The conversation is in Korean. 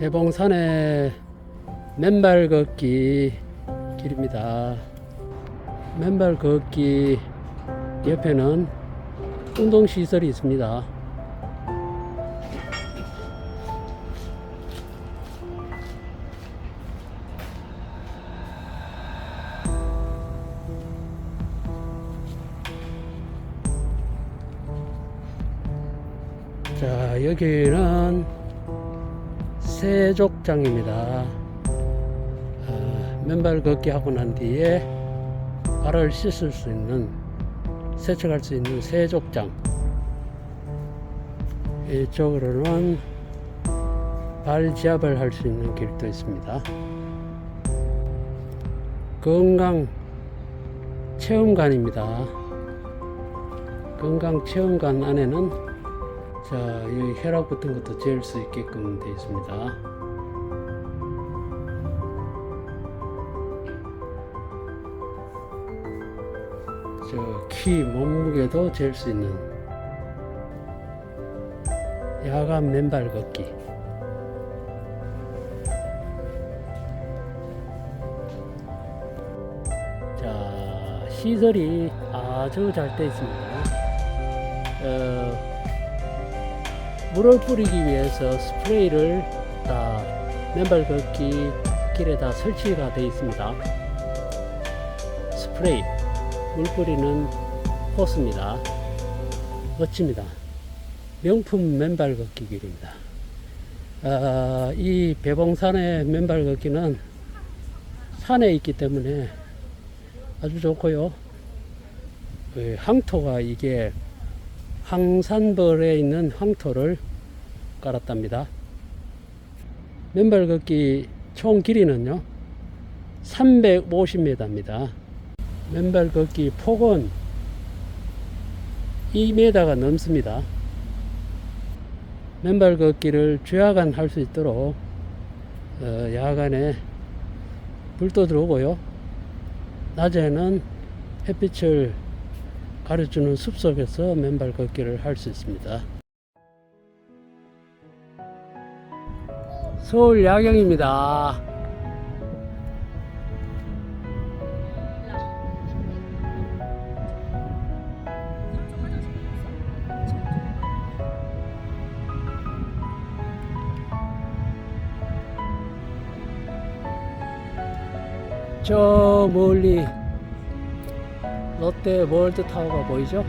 대봉산의 맨발 걷기 길입니다. 맨발 걷기 옆에는 운동 시설이 있습니다. 자, 여기는 세족장입니다. 아, 맨발 걷기 하고 난 뒤에 발을 씻을 수 있는 세척할 수 있는 세족장. 이쪽으로는 발 지압을 할 수 있는 길도 있습니다. 건강 체험관입니다. 건강 체험관 안에는 자, 이 혈압 같은 것도 잴수 있게끔 되어 있습니다. 저 키 몸무게도 잴수 있는 야간 맨발 걷기. 자, 시설이 아주 잘 되어 있습니다. 어, 물을 뿌리기 위해서 스프레이를 다 맨발 걷기 길에 다 설치가 되어 있습니다. 스프레이, 물 뿌리는 호스입니다. 멋집니다. 명품 맨발 걷기 길입니다. 아, 이 배봉산의 맨발 걷기는 산에 있기 때문에 아주 좋고요. 그 항토가 이게 항산벌에 있는 황토를 깔았답니다. 맨발 걷기 총 길이는요 350m입니다. 맨발 걷기 폭은 2m가 넘습니다. 맨발 걷기를 주야간 할 수 있도록 어, 야간에 불도 들어오고요. 낮에는 햇빛을 가려주는 숲속에서 맨발 걷기를 할 수 있습니다. 서울 야경입니다. 저 멀리 롯데 월드타워가 보이죠?